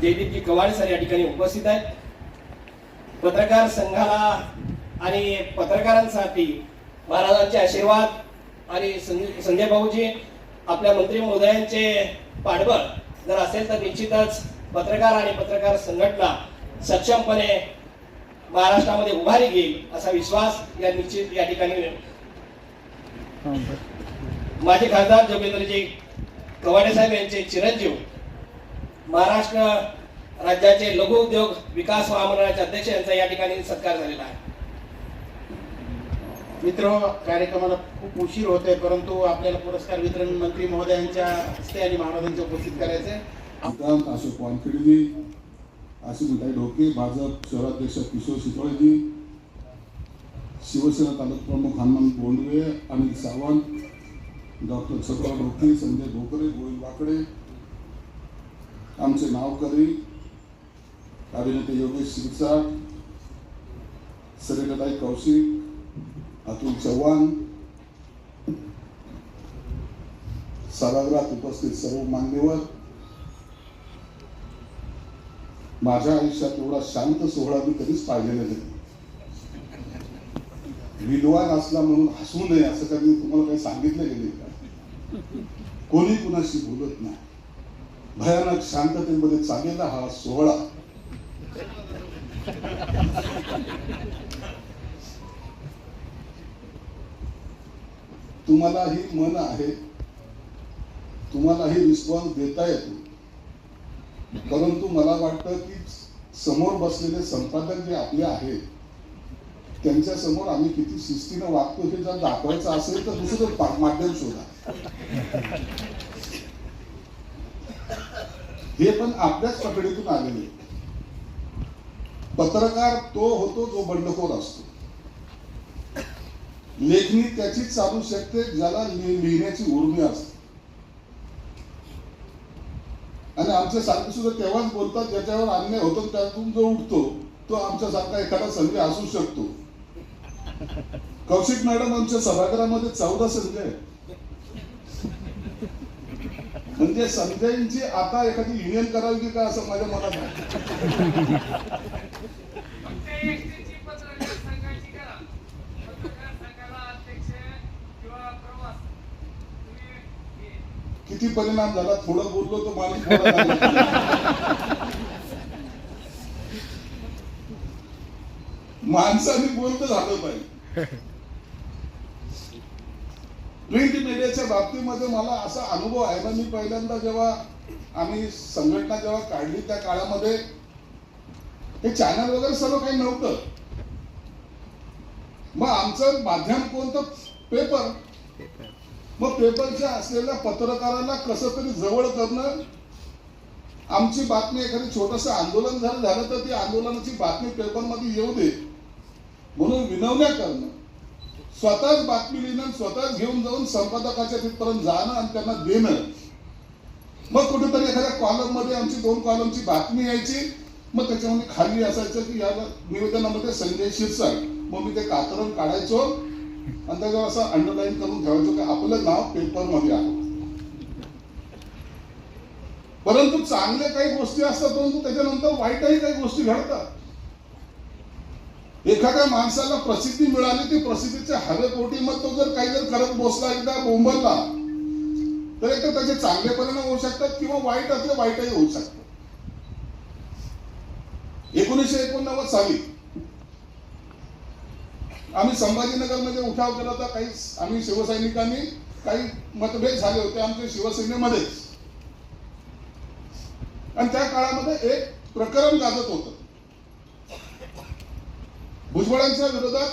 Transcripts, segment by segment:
जयदीपजी Kawade sir या ठिकाणी उपस्थित आहेत. पत्रकार संघाला आणि पत्रकारांसाठी महाराजांचे आशीर्वाद आणि संजय भाऊजी आपल्या मंत्री महोदयांचे पाठबळ जर असेल तर निश्चितच पत्रकार आणि पत्रकार संघटना सक्षमपणे महाराष्ट्रामध्ये उभारी घेईल असा विश्वास या निश्चित या ठिकाणी माजी खासदार जोगेंद्रजी कवाडे साहेब यांचे चिरंजीव महाराष्ट्र राज्याचे लघु उद्योग विकास महामंडळाचे अध्यक्ष यांचा या ठिकाणी सत्कार झालेला आहे. मित्र कार्यक्रमाला खूप उशीर होतोय परंतु आपल्याला पुरस्कार वितरण मंत्री महोदयांच्या हस्ते आणि महाराजांचे उपस्थित करायचे अशोक वानखेडेजी आशिषभाई ढोके भाजप शहराध्यक्ष किशोर शितोळेजी शिवसेना तालुका प्रमुख हनुमंत बोंडवे अनिल सावंत डॉक्टर छत्रराव ढोके संजय भोकरे गोविंद वाकडे आमचे नावकरी अभिनेते योगेश शिरसाट सरिताताई कौशिक अतुल चव्हाण सभागृहात उपस्थित सर्व मान्यवर. माझ्या आयुष्यात एवढा शांत सोहळा मी कधीच पाहिलेला नाही. विद्वान असला म्हणून हसू नये असं कधी तुम्हाला काही सांगितलं गेले का? कोणी कुणाशी बोलत नाही. भयानक शांततेमध्ये चाललेला हा सोहळा. तुम्हालाही मन आहे. तुम्हालाही रिस्पॉन्स देता येतो. परंतु मला वाटतं की समोर बसलेले संपादक जे आपले आहेत त्यांच्यासमोर आम्ही किती शिस्तीनं वागतो हे जर दाखवायचं असेल तर दुसरं माध्यम शोधा. हे पण आपल्याच पकडीतून आलेले पत्रकार तो होतो जो बंडखोर असतो. लेखणी त्याचीच चालू शकते ज्याला लिहिण्याची उर्मी असते. आणि आमच्या सारखे सुद्धा तेव्हाच बोलतात ज्याच्यावर अन्याय होतो त्यातून जो उठतो तो आमच्यासारखा एखादा संघ असू शकतो. कौशिक मॅडम आमच्या सभागृहामध्ये चौदा संघ आहेत. म्हणजे संजयची आता एखादी युनियन करावी की काय असं माझ्या मनात आहे किती परिणाम झाला? थोडं बोललो तर माणूस. माणसाने बोलत झालं पाहिजे. प्रिंट मीडियाच्या बाबतीमध्ये मला असा अनुभव आहे. ना मी पहिल्यांदा जेव्हा आम्ही संघटना जेव्हा काढली त्या काळामध्ये हे चॅनल वगैरे सर्व काही नव्हतं. मग आमचं माध्यम कोणतं? पेपर मग पेपरच्या असलेल्या पत्रकारांना कसं तरी जवळ करणं आमची बातमी एखादी छोटस आंदोलन झालं झालं तर ती आंदोलनाची बातमी पेपरमध्ये येऊ दे. म्हणून विनवण्या करणं. स्वतःच बातमी लिहिणं स्वतःच घेऊन जाऊन संपादकाच्या तिथपर्यंत जाणं आणि त्यांना देणं. मग कुठेतरी एखाद्या कॉलममध्ये आमची दोन कॉलमची बातमी यायची. मग त्याच्यामध्ये खाली असायचं की या निवेदनामध्ये संजय शिरसाट. मग मी ते कातरण काढायचो आणि त्याच्यावर असं अंडरलाईन करून ठेवायचो की आपलं नाव पेपरमध्ये आहे. परंतु चांगल्या काही गोष्टी असतात परंतु त्याच्यानंतर वाईटही काही गोष्टी घडतात. एखाद्या माणसाला प्रसिद्धी मिळाली ती प्रसिद्धीच्या हवेपोटी मग तो जर काही जर करत बसला एकदा बोंबलला तर एक तर त्याचे चांगले परिणाम होऊ शकतात किंवा वाईट असले वाईटही होऊ शकतात. एकोणीसशे एकोणनव्वद साली आम्ही संभाजीनगरमध्ये उठाव केला होता. काही आम्ही शिवसैनिकांनी काही मतभेद झाले होते आमच्या शिवसेनेमध्येच. आणि त्या काळामध्ये एक प्रकरण गाजत होतं. भुजबळांच्या विरोधात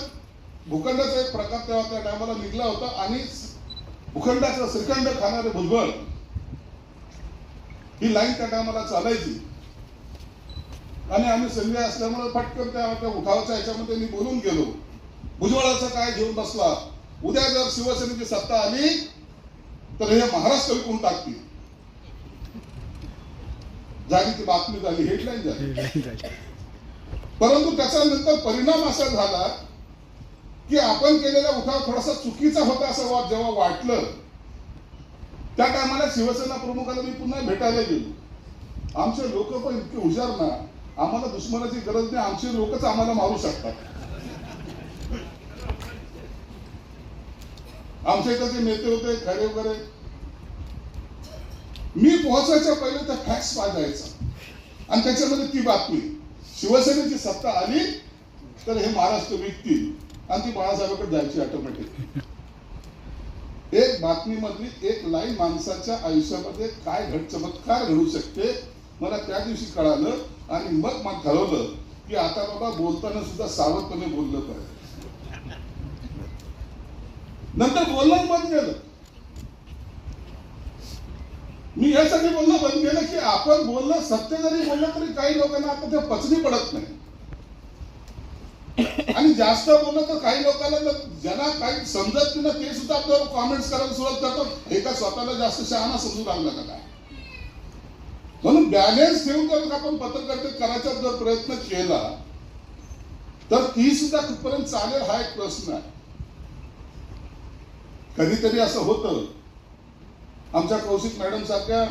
भूखंडाचा एक प्रकार तेव्हा त्या टायमाला निघला होता आणि भूखंडाचा श्रीखंड खाणारे भुजबळ ही लाईन त्या टायमाला चालायची. आणि आम्ही संजय असल्यामुळे पटकन त्या उठावाच्या ह्याच्यामध्ये मी बोलून गेलो. भुजबळाचा काय घेऊन बसला? उद्या जर शिवसेनेची सत्ता आली तर हे महाराष्ट्र विकून टाकतील. झाली ती बातमी झाली हेडलाईन झाली. परंतु त्याचा नंतर परिणाम असा झाला की आपण केलेला उठाव थोडासा चुकीचा होता असं वा- जेव्हा वाटलं त्या टायमाला शिवसेना प्रमुखाला मी पुन्हा भेटायला गेलो. आमचे लोक पण इतके हुशार ना आम्हाला दुश्मनाची गरज नाही आमचे लोकच आम्हाला मारू शकतात. आमच्या इथं जे नेते होते खरे वगैरे मी पोहोचायच्या पहिले त्या फॅक्स वाजायचा आणि त्याच्यामध्ये ती बातमी. शिवसेनेची सत्ता आली तर हे महाराष्ट्र विकतील आणि ती बाळासाहेबांकडे जायची ऑटोमॅटिक एक बातमीमधली एक लाईन माणसाच्या आयुष्यामध्ये काय घट चमत्कार घडू शकते मला त्या दिवशी कळालं आणि मग मग ठरवलं की आता बाबा बोलताना सुद्धा सावधपणे बोललं पाहिजे. नंतर बोलणं बंद केलं मी यासाठी बोलणं बंद केलं की आपण बोलणं सत्य जरी बोललं तरी काही लोकांना आता ते पचनी पडत नाही. आणि जास्त बोललं तर काही लोकांना तर ज्यांना काही समजत नाही ना ते सुद्धा आपल्यावर कॉमेंट्स करायला सुरुवात करतात. का स्वतःला जास्त शहाणा समजू लागला का काय? म्हणून बॅलेन्स ठेवून जर आपण पत्रकारिता करायचा जर प्रयत्न केला तर ती सुद्धा कुठपर्यंत चालेल हा एक प्रश्न आहे. कधीतरी असं होतं आमच्या कौशिक मॅडम सारख्या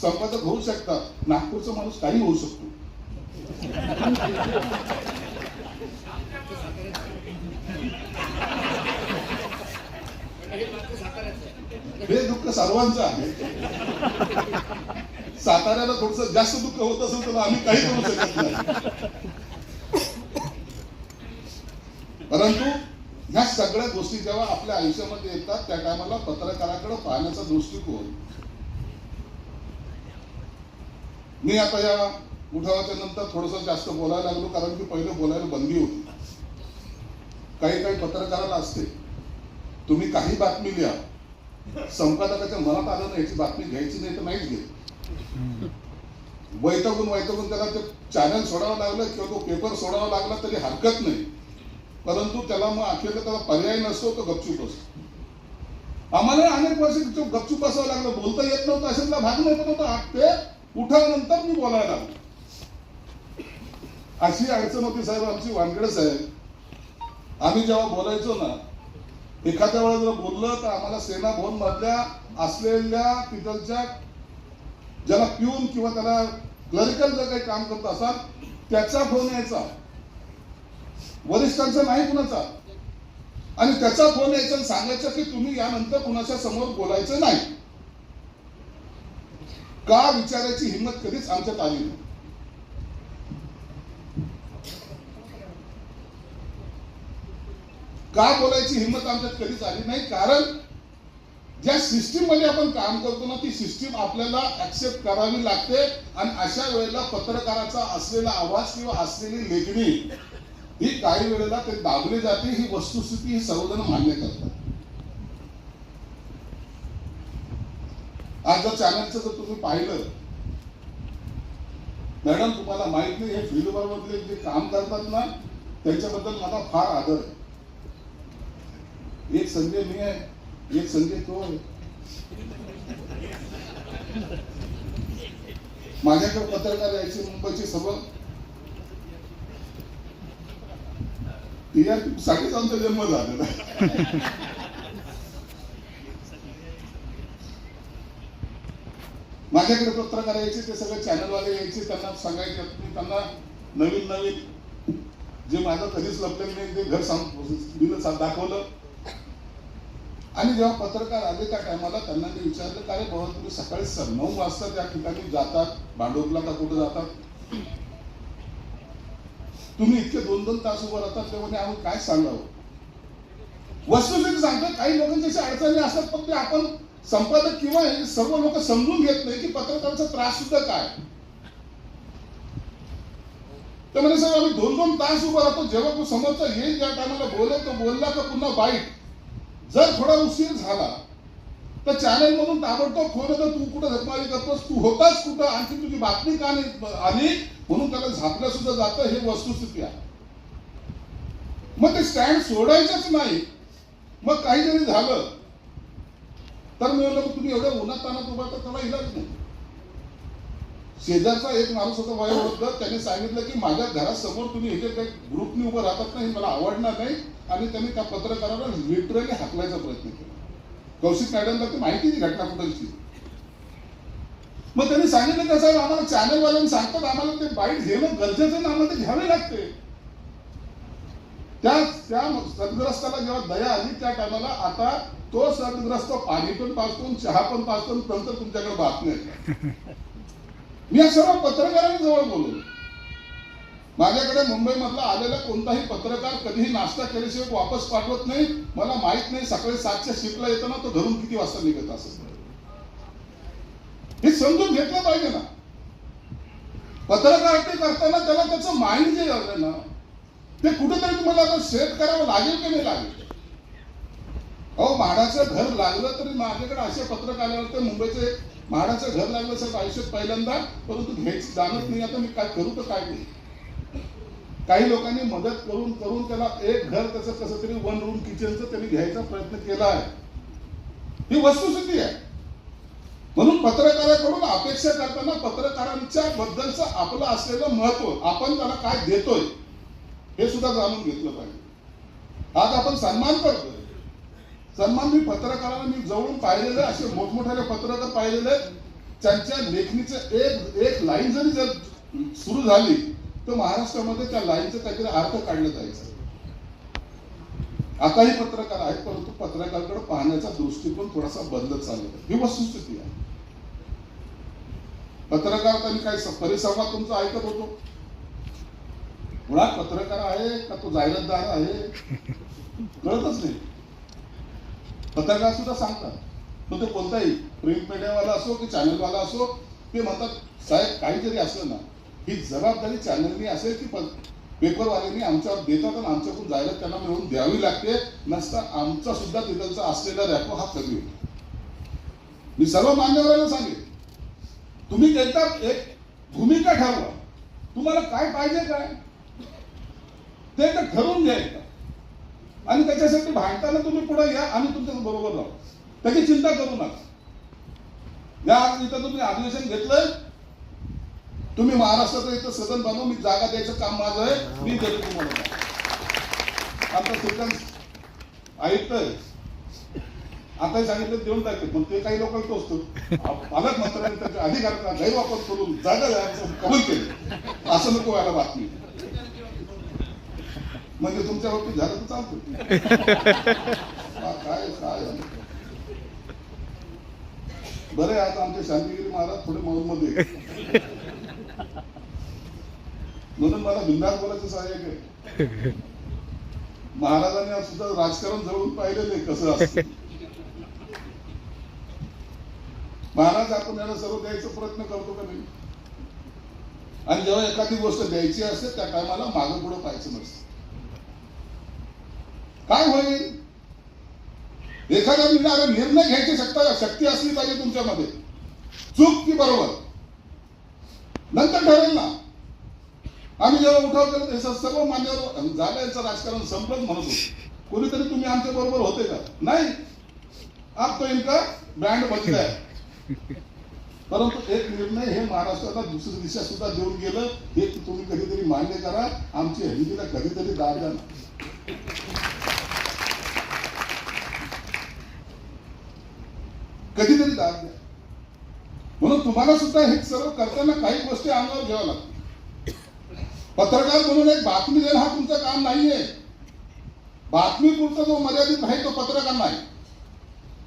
संपादक होऊ शकतात. नागपूरचा माणूस काही होऊ शकतो. हे दुःख सर्वांचं आहे. साताऱ्याला थोडस जास्त दुःख होत असेल तर आम्ही काही करू शकत नाही. परंतु सगळ्या गोष्टी जेव्हा आपल्या आयुष्यामध्ये येतात त्या टायमाला पत्रकाराकडे पाहण्याचा दृष्टिकोन. मी आता या उठावाच्या नंतर थोडस जास्त बोलायला लागलो कारण की पहिले बोलायला बंदी होती. काही काही पत्रकाराला असते. तुम्ही काही बातमी लिहा. संपादकाच्या मनात आलं नाही याची बातमी घ्यायची नाही तर नाहीच घे वैतागून वैतागून त्याला ते चॅनल सोडावं लागलं किंवा तो पेपर सोडावा लागला तरी हरकत नाही. परंतु त्याला मग अखेर त्याला पर्याय नसतो तो गपचूप असतो आम्हाला अनेक वर्ष तो गपचूप बसावं लागलं. बोलता येत नव्हतं अशातला भाग नव्हतं नव्हता ते उठानंतर मी बोलायला लागलो. अशी अडचण होती साहेब आमची वानगडे साहेब. आम्ही जेव्हा बोलायचो ना एखाद्या वेळा जर बोललं तर आम्हाला सेना भवन मधल्या असलेल्या तिथलच्या ज्याला पिऊन किंवा त्याला क्लरिकल जर काही काम करत असाल त्याचा फोन यायचा. वरिष्ठांचा नाही कुणाचा? आणि त्याचा फोन यायचा सांगायचं की तुम्ही यानंतर कुणाच्या समोर बोलायचं नाही. का विचारायची हिंमत कधीच आमच्यात आली नाही. का बोलायची हिंमत आमच्यात कधीच आली नाही? कारण ज्या सिस्टीममध्ये आपण काम करतो ना ती सिस्टीम आपल्याला ऍक्सेप्ट करावी लागते. आणि अशा वेळेला पत्रकाराचा असलेला आवाज किंवा असलेली लेखणी ही काही वेळेला ते दाबली जाते ही वस्तुस्थिती हे सर्वजण मान्य करतात. आज जर चॅनलचं जर तुम्ही पाहिलं मॅडम तुम्हाला माहीत नाही हे फील्ड मधले जे काम करतात ना त्यांच्याबद्दल मला फार आदर आहे. एक संजय मी आहे एक संजय तो आहे. माझ्याकडे पत्रकार यायचे मुंबईचे सर्व. या साठीच आमचा जन्म झालेला माझ्याकडे पत्रकार यायचे ते सगळे चॅनलवाले यायचे त्यांना सांगायचे मी त्यांना नवीन नवीन जे माझं कधीच लपलेलं नाही ते घर सांग दाखवलं. आणि जेव्हा पत्रकार आले त्या टायमाला त्यांना मी विचारलं का रे बाबा तुम्ही सकाळी नऊ वाजता त्या ठिकाणी जातात भांडोपला का कुठं जातात? तुम्ही इतके दोन दोन तास उभं राहतात तेव्हा आम्ही काय सांगावं? वस्तुस्थिती सांगतो काही लोकांच्या अशा अडचणी असतात पण ते आपण संपादक किंवा सर्व लोक समजून घेत नाही की पत्रकारांचा त्रास सुद्धा काय. तर म्हणे सर आम्ही दोन दोन तास उभं राहतो जेव्हा तो समोरचा येईल ज्या टायमाला बोलेल तो बोलला तर पुन्हा वाईट? जर थोडा उशीर झाला तर चॅनल मधून ताबडतोब फोन तर तू कुठं झकमारी करतोस? तू होतास कुठं? आणखी तुझी बातमी का नाही आली? म्हणून त्याला झापलं सुद्धा जातं हे वस्तुस्थिती आहे. मग ते स्टँड सोडायचंच नाही. मग काही जरी झालं. तर मी म्हणलं तुम्ही एवढ्या उन्हात तानात उभा तर त्याला इलाज नाही. शेजारचा एक माणूस होता वयोवृद्ध त्याने सांगितलं की माझ्या घरासमोर तुम्ही हे जे काही ग्रुपनी उभं राहतात ना हे मला आवडणार नाही. आणि त्यांनी त्या पत्रकाराला लिटरली हाकलायचा प्रयत्न केला. कौशिक मॅडमला ती माहिती ती घटना कुठलची. मग त्यांनी सांगितलं का साहेब आम्हाला चॅनलवाल्यांनी सांगतात आम्हाला ते बाईट घेणं गरजेचं ना आम्हाला ते घ्यावे लागते. त्या त्या सदग्रस्ताला जेव्हा दया आली त्या टायमाला आता तो सदग्रस्त पाणी पण पाचतो चहा पण पाचतो नंतर तुमच्याकडे बातम्या मी या सर्व पत्रकारांजवळ बोललो माझ्याकडे मुंबईमधला आलेला कोणताही पत्रकार कधीही नाश्ता केल्याशिवाय वापस पाठवत नाही. मला माहीत नाही सकाळी सातच्या शिफ्टला येताना तो घरून किती वाजता निघत असत हे समजून घेतलं पाहिजे ना. पत्रकार ते करताना त्याला त्याचं माइंड जे आहे ना ते कुठेतरी तुम्हाला आता सेट करावं लागेल की नाही लागेल? अहो म्हाडाचं घर लागलं तरी माझ्याकडे असे पत्रकार आले होते मुंबईचे म्हाडाचं घर लागलं सर आयुष्यात पहिल्यांदा परंतु घ्यायचं जाणत नाही आता मी काय करू तर काय नाही काही लोकांनी मदत करून करून त्याला एक घर त्याचं कसं तरी वन रूम किचनचं त्यांनी घ्यायचा प्रयत्न केला आहे. ही वस्तुस्थिती आहे. म्हणून पत्रकाराकडून अपेक्षा करताना पत्रकारांच्या बद्दलचं आपलं असलेलं महत्त्व आपण त्याला काय देतोय हे सुद्धा जाणून घेतलं पाहिजे. आज आपण सन्मान करतोय. सन्मान मी पत्रकारांना मी जवळून पाहिलेले असे मोठमोठ्याने पत्रकार पाहिलेले त्यांच्या लेखणीचं एक एक लाईन जरी जर सुरू झाली तर महाराष्ट्रामध्ये त्या लाईनचं काहीतरी अर्थ काढलं जायचं. आताही पत्रकार आहेत परंतु पत्रकाराकडे पाहण्याचा दृष्टिकोन थोडासा बदलत चाललेला आहे. ही वस्तुस्थिती आहे. पत्रकार त्यांनी काय परिसंवाद तुमचा ऐकत होतो? मुळात पत्रकार आहे का तो जाहिरातदार आहे? कळतच नाही. पत्रकार सुद्धा सांगतात. तो ते कोणताही प्रिंट मीडियावाला असो की चॅनलवाला असो ते म्हणतात साहेब काही जरी असलं ना ही जबाबदारी चॅनलनी असेल की पेपरवाल्यांनी आमच्यावर देतात आणि आमच्याकडून जाहिरात त्यांना मिळवून द्यावी लागते. नसता आमचा सुद्धा तिथं असलेला रॅपो हा कमी होतो मी सर्व मान्यवरांना सांगेन तुम्ही एकदा एक भूमिका ठरवा. तुम्हाला काय पाहिजे काय? ते एकदा ठरवून घ्या एकदा आणि त्याच्यासाठी भांडताना तुम्ही पुढे या आम्ही तुमच्या बरोबर राहू. त्याची चिंता करू नका. या इथं तुम्ही अधिवेशन घेतलं तुम्ही महाराष्ट्राचं इथं सदन बनवून मी जागा द्यायचं काम माझं आहे मी देतो तुम्हाला. आता सुद्धा आयुक्त आता सांगितलं देऊन टाकते पण ते काही लोक तो असतो पालकमंत्र्यांनी त्याच्या अधिकाराचा गैरवापर करून जागा द्यायचं कबूल केलं. असं नको व्हायला बातमी. म्हणजे तुमच्या बाबतीत झालं तर चालतो. काय काय? झालं? बरं आहे आता आमचे शांतिगिरी महाराज थोडे मौनमध्ये. म्हणून मला बिंदास बोलायचं सहाय्यक आहे. महाराजांनी सुद्धा राजकारण जवळून पाहिलेलं आहे कसं असतं. महाराज आपण याला सर्व द्यायचा प्रयत्न करतो का नाही? आणि जेव्हा एखादी गोष्ट द्यायची असते त्या टायमाला मागं पुढे पाहायचं नसतं. काय होईल? एखाद्या निर्णय निर्णय घ्यायची शक्ती शक्ती असली पाहिजे तुमच्यामध्ये. चूक की बरोबर? नंतर ठरेल ना आम्ही जेव्हा उठाव ते सर्व मान्यवर झालं याचं राजकारण संपलं म्हणत होतो. कोणीतरी तुम्ही आमच्या बरोबर होते का? नाही. आप तो इनका ब्रँड बदला आहे परंतु एक निर्णय हे महाराष्ट्राला दुसरी दिशा सुद्धा देऊन गेलं. हे तुम्ही कधीतरी मान्य करा. आमची हिंदीला कधीतरी दाद द्या ना. कधीतरी दाद द्या. म्हणून तुम्हाला सुद्धा हे सर्व करताना काही गोष्टी अंगावर घ्याव्या लागतात पत्रकार म्हणून एक बातमी देणं हा तुमचं काम नाहीये. बातमी पुरता जो मर्यादित आहे तो पत्रकार नाही.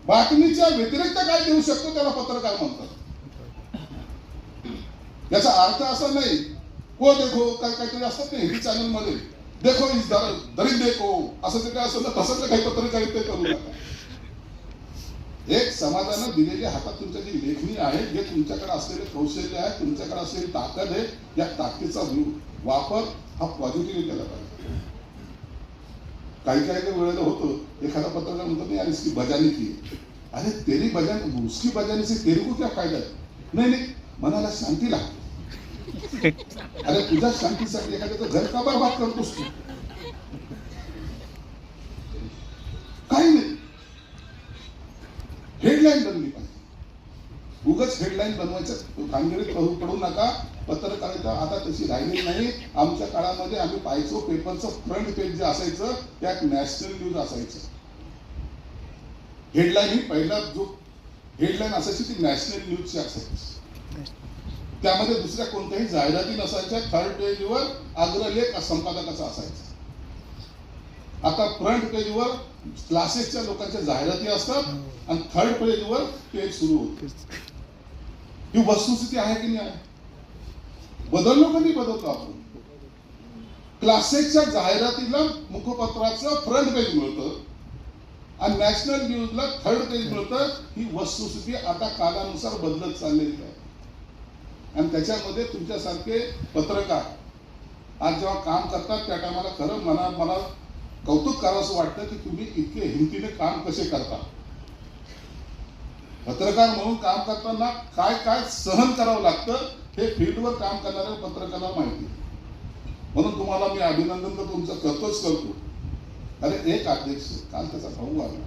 बातमीच्या व्यतिरिक्त काय देऊ शकतो त्याला पत्रकार म्हणतात. याचा अर्थ असा नाही को देखो काय काहीतरी असतात नाही हिंदी चॅनलमध्ये देखो इस देखो असं जे काय असं ना तसंच काही पत्रकारिता करू नका. एक समाजानं दिलेली हातात तुमच्या जी लेखणी आहे जे तुमच्याकडे असलेले कौशल्य आहे तुमच्याकडे असलेली ताकद आहे या ताकदीचा वापर हा पॉझिटिव्हली केला पाहिजे. काही काही काही वेळेला होतं एखादा पत्रकार म्हणतो नाही अरे इसकी बजानी की. अरे तेरी बजानी उसकी बजानी से तेरे को क्या फायदा नाही नाही मनाला शांती लागते. अरे तुझ्या शांतीसाठी एखाद्याचं घर का बरबाद करतोस तू? हेडलाईन बनली पाहिजे उगाच हेडलाईन बनवायचं. कामगिरीत पडू नका. पत्रकारिता आता तशी राहिली नाही. आमच्या काळामध्ये आम्ही पाहायचो पेपरचं फ्रंट पेज जे असायचं त्यात नॅशनल न्यूज असायचं. हेडलाईन ही पहिला जो हेडलाईन असायची ती नॅशनल न्यूजची असायची. त्यामध्ये दुसऱ्या कोणत्याही जाहिराती नसायच्या. थर्ड पेजवर अग्रलेख संपादकाचा असायचा. आता फ्रंट पेजवर क्लासेसच्या लोकांच्या जाहिराती असतात आणि थर्ड पेजवर पेज सुरू होते. ही वस्तुस्थिती आहे की नाही बदललो कधी बदलतो आपण? क्लासेसच्या जाहिरातीला मुखपत्राचं फ्रंट पेज मिळतं आणि नॅशनल न्यूजला थर्ड पेज मिळतं. ही वस्तुस्थिती आता कालानुसार बदलत चाललेली आहे. आणि त्याच्यामध्ये तुमच्यासारखे पत्रकार आज जेव्हा काम करतात त्या टायमाला खरं मना मला कौतुक करावं वाटतं की तुम्ही इतके हिमतीने काम कसे करता. पत्रकार म्हणून काम करताना काय काय सहन करावं लागतं हे फील्डवर काम करणाऱ्या पत्रकारांना माहिती आहे. म्हणून तुम्हाला मी अभिनंदन तर तुमचं करतोच करतो. अरे एक अध्यक्ष काल त्याचा भाऊ आला.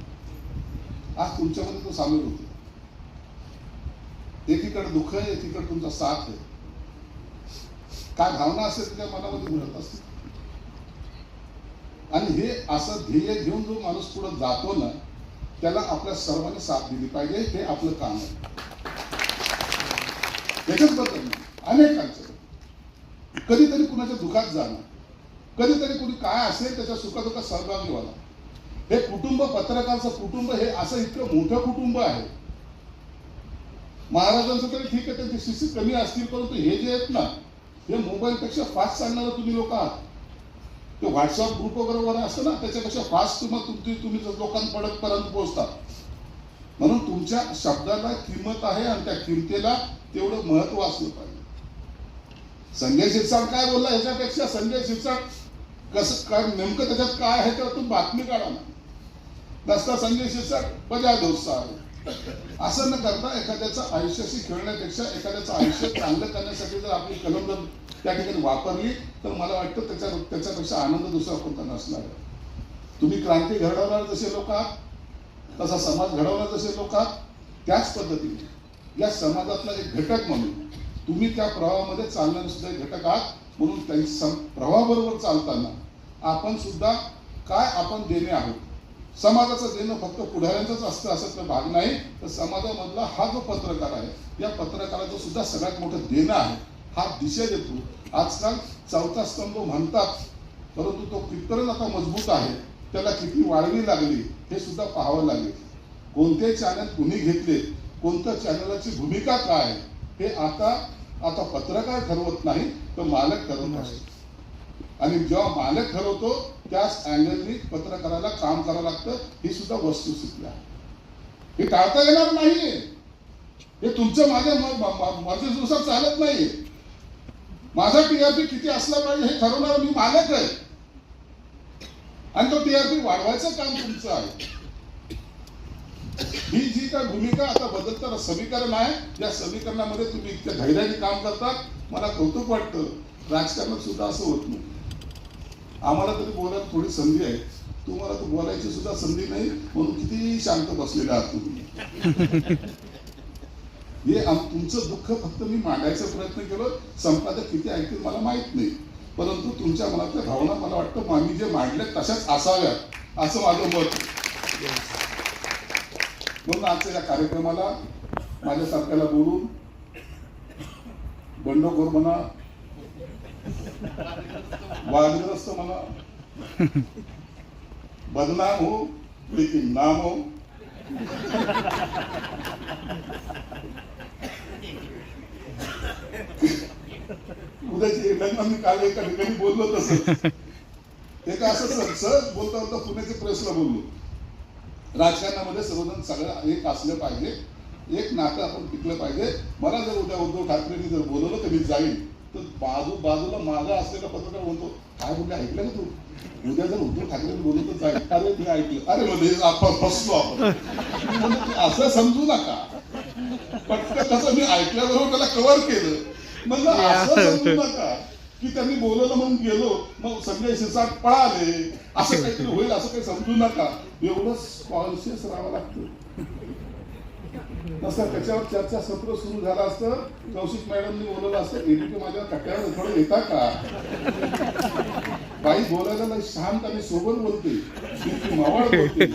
आज तुमच्यामध्ये तो सामील होतो. एकीकडे दुःख आहे एकीकडे तुमचा साथ आहे. काय भावना असेल त्या मनामध्ये घडत असते आणि हे असं ध्येय घेऊन जो माणूस पुढे जातो ना त्याला आपल्या सर्वांनी साथ दिली पाहिजे हे आपलं काम आहे. त्याच्याच बद्दल अनेकांचं. कधीतरी कुणाच्या दुखात जाणं. कधीतरी कुणी काय असेल त्याच्या सुखादुखात सहभागी व्हावा हे कुटुंब पत्रकारचं कुटुंब हे असं इतकं मोठं कुटुंब आहे. महाराजांचं तरी ठीक आहे त्यांची शिस्ती कमी असतील परंतु हे जे आहेत ना हे मोबाईलपेक्षा फास्ट चालणारं तुम्ही लोक आहात. व्हॉट्सअप ग्रुप वगैरे वगैरे असतं ना त्याच्यापेक्षा फास्ट तुम्हाला तुमची तुम्ही लोकांपर्यंत पोहोचतात म्हणून तुमच्या शब्दाला किंमत आहे आणि त्या किमतीला तेवढं महत्त्व असलं पाहिजे. संजय शिरसाट काय बोलला? ह्याच्यापेक्षा संजय शिरसाट कसं काय नेमकं त्याच्यात काय आहे तर तुम्ही बातमी काढा ना. नसता संजय शिरसाट बजा दोस्त आहे. असं न करता एखाद्याचं आयुष्याशी खेळण्यापेक्षा एखाद्याचं आयुष्य चांगलं करण्यासाठी जर आपली कलम त्या ठिकाणी वापरली तर मला वाटतं त्याच्या त्याच्यापेक्षा आनंद दुसरा कोणता नसणार आहे. तुम्ही क्रांती घडवणार जसे लोक आहात तसा समाज घडवणार जसे लोक आहात त्याच पद्धतीने या समाजातला एक घटक म्हणून तुम्ही त्या प्रवाहामध्ये चालणारे सुद्धा एक घटक आहात म्हणून त्या सम- प्रवाहाबरोबर चालताना आपण सुद्धा काय आपण देणे आहोत? समाजाचं देणं फक्त पुढाऱ्यांचंच असतं असं तर भाग नाही तर समाजामधला हा जो पत्रकार आहे या पत्रकाराचं सुद्धा सगळ्यात मोठं देणं आहे. हा दिशा देतो. आजकाल चौथा स्तंभ म्हणतात परंतु तो कितपर्यंत आता मजबूत आहे. त्याला किती वाढवी लागली हे सुद्धा पाहावं लागेल. कोणते चॅनल कुणी घेतले? कोणत्या चॅनलाची भूमिका काय? आहे हे आता आता पत्रकार ठरवत नाही तर मालक ठरवत असतो आणि जेव्हा मालक ठरवतो त्याच अँगलनी पत्रकाराला काम करावं लागतं ही सुद्धा वस्तुस्थिती आहे. हे टाळता येणार नाही हे तुमचं माझ्या मर्जीनुसार चालत नाही माझा टीआरपी किती असला पाहिजे हे ठरवणार मी मालक आहे. आणि तो टीआरपी वाढवायचं काम तुमचं आहे. ही जी काय भूमिका आता बदलताना समीकरण आहे या समीकरणामध्ये तुम्ही इतक्या धैर्याने काम करतात मला कौतुक वाटतं. राजकारणात सुद्धा असं होत नाही. आम्हाला तरी बोलायला थोडी संधी आहे. तुम्हाला तो बोलायची सुद्धा संधी नाही म्हणून किती शांत बसलेला आहात तुम्ही. हे तुमचं दुःख फक्त मी मांडायचा प्रयत्न केलो संपादक किती ऐकतील मला माहीत नाही. परंतु तुमच्या मनातल्या भावना मला वाटतं आम्ही जे मांडल्या तशाच असाव्यात असं माझं मत म्हणून आजच्या या कार्यक्रमाला माझ्या माझ्यासारख्याला बोलून बंडखोर म्हणा वादग्रस्त म्हणा बदनाम हो लेकिन नाम हो. उद्याचे लग्न मी काल एका ठिकाणी बोललो तसं. ते काय असं सहज सहज बोलता बोलता पुण्याचे प्रेसला बोललो. राजकारणामध्ये सर्वजण सगळं एक असलं पाहिजे. एक नातं आपण टिकलं पाहिजे. मला जर उद्या उद्धव ठाकरेंनी जर बोलवलं तर मी जाईन. तर बाजू बाजूला माझा असलेला पत्रकार म्हणतो काय बोलले ऐकलं का तू? उद्या जर उद्धव ठाकरे बोलवलं तर जाईल अरे मी ऐकलं. अरे म्हणजे आपण फसलो आपण. असं समजू नका. पटकन तसं मी ऐकल्याबरोबर त्याला कव्हर केलं. म्हणजे असं समजू नका की त्यांनी बोलवलं म्हणून गेलो मग संजय शिरसाट पळाले. असं काहीतरी होईल असं काही समजू नका. एवढं कॉन्शियस राहावं लागतं. नसतं त्याच्यावर चर्चा सत्र सुरू झालं असतं. कौशिक मॅडमनी बोलवलं असतं एडीपी माझ्या कट्ट्यावर थोडं येता का? बाई बोलायला लय शांत आणि सोबत बोलते. जिथे मावळ बोलते.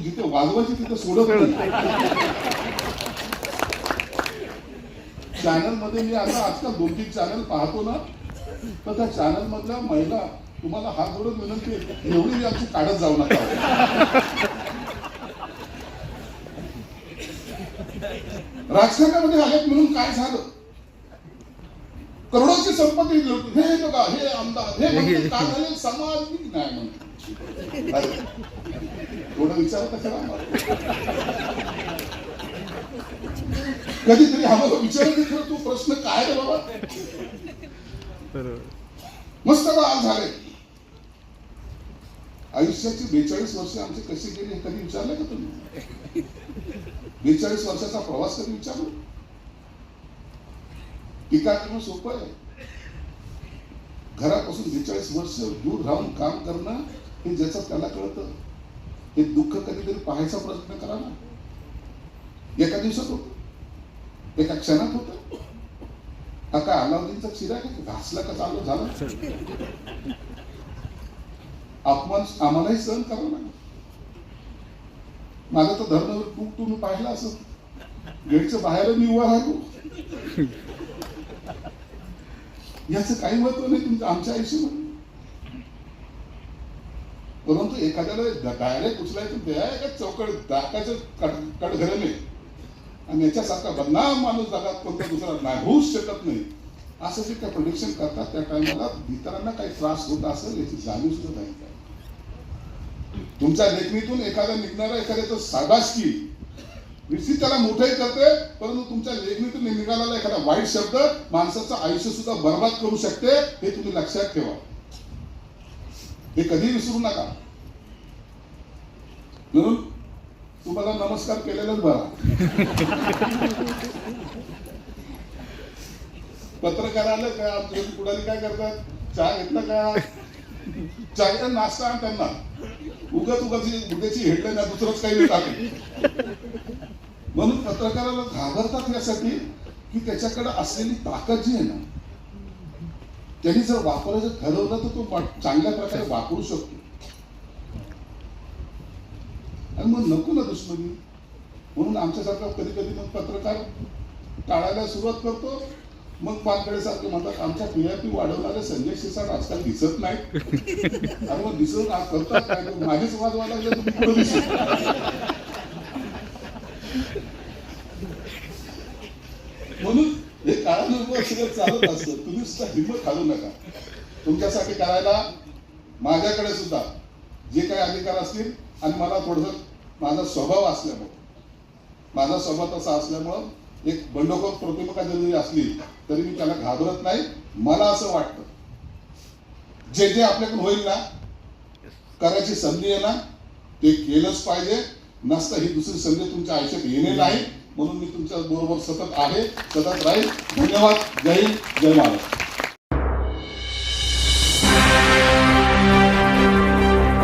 जिथे वाजवायची तिथे सोडत नाही. चॅनलमध्ये मी आता आजकाल दोन तीन चॅनल पाहतो ना तर त्या चॅनल मधल्या महिला तुम्हाला हात जोडून विनंती एवढी आमची काढत जाऊ नका. राजकारणामध्ये आलेत म्हणून काय झालं? करोडोची संपत्ती हे बघा हे आमदार हे काय झाले? समाज नाही म्हणते अरे, थोडं विचार तर करा आम्हाला. कधीतरी आम्हाला विचार खरं तू प्रश्न काय रे बाबा? मस्त आज झाले आयुष्याची बेचाळीस वर्ष आमची कशी गेली हे कधी विचारलं का तुम्ही? बेचाळीस वर्षाचा प्रवास कधी विचारलो? टीका करणं सोपं आहे. घरापासून बेचाळीस वर्ष दूर राहून काम करणं हे ज्याचं त्याला कळतं. हे दुःख कधीतरी पाहायचा प्रयत्न करा ना. एका दिवसात होत. एका क्षणात होत. हा काय अलाउद्दीनचा शिरा का? घासला का? चालू झालं. अपमान आम्हालाही सहन करावं लागेल माझं तर धर्म तू तुम्ही पाहिलं असं. गेटच्या बाहेर मी उभा राहतो याचं काही महत्त्व नाही तुमच्या आमच्या आयुष्यामध्ये. परंतु एखाद्याला डायरेक्ट उचलायचं द्या एका चौकड दाकाचं कडघरणे आणि याच्यासारखा बदनाम माणूस जगात कोणता दुसरा नाही होऊच शकत नाही. असं जे काय प्रोडक्शन करतात त्या टायमाला इतरांना काही त्रास होत असेल याची जाणीव सुद्धा नाही. काय तुमच्या लेखणीतून एखादा निघणारा एखाद्याचं साबासकी निश्चित त्याला मोठंही करते परंतु तुमच्या लेखणीतून निघालेला एखादा वाईट शब्द माणसाचं आयुष्य सुद्धा बर्बाद करू शकते हे तुम्ही लक्षात ठेवा. हे कधी विसरू नका. म्हणून तुम्हाला नमस्कार केलेलाच बरा. पत्रकाराला का आमच्या पुढारी काय करतात? चहा घेतला का? चहा नाश्ता आण त्यांना. उगत उगाची उद्याची हेडलाईन ना दुसरंच काही टाकेल म्हणून पत्रकाराला घाबरतात यासाठी की त्याच्याकडे असलेली ताकद जी आहे ना त्यांनी जर वापरायचं ठरवलं तर तो चांगल्या प्रकारे वापरू शकतो. मग नको ना दुश्मनी. म्हणून आमच्यासारखा कधी कधी मग पत्रकार टाळायला सुरुवात करतो. मग पानकडे सारखे म्हणतात आमच्या टीआरपी वाढवणारे संजय शिरसाट आजकाल दिसत नाही आणि मग दिसत करतात काय? माझेच वाजवायला लागले तुम्ही दिसत? म्हणून हे काळानुरूप सगळं चालत असतं. तुम्ही सुद्धा हिंमत घालू नका. तुमच्यासाठी करायला माझ्याकडे सुद्धा जे काही अधिकार असतील आणि मला थोडस माझा स्वभाव असल्यामुळं. माझा स्वभाव तसा असल्यामुळं एक बंडखोर प्रतिमा जरी असली तरी मी त्याला घाबरत नाही. मला असं वाटतं जे जे आपल्याकडून होईल ना करायची संधी आहे ना ते केलंच पाहिजे. नसतं ही दुसरी संधी तुमच्या आयुष्यात येणे नाही. म्हणून मी तुमच्या बरोबर सतत आहे सतत राहील. धन्यवाद. जय हिंद. जय महाराज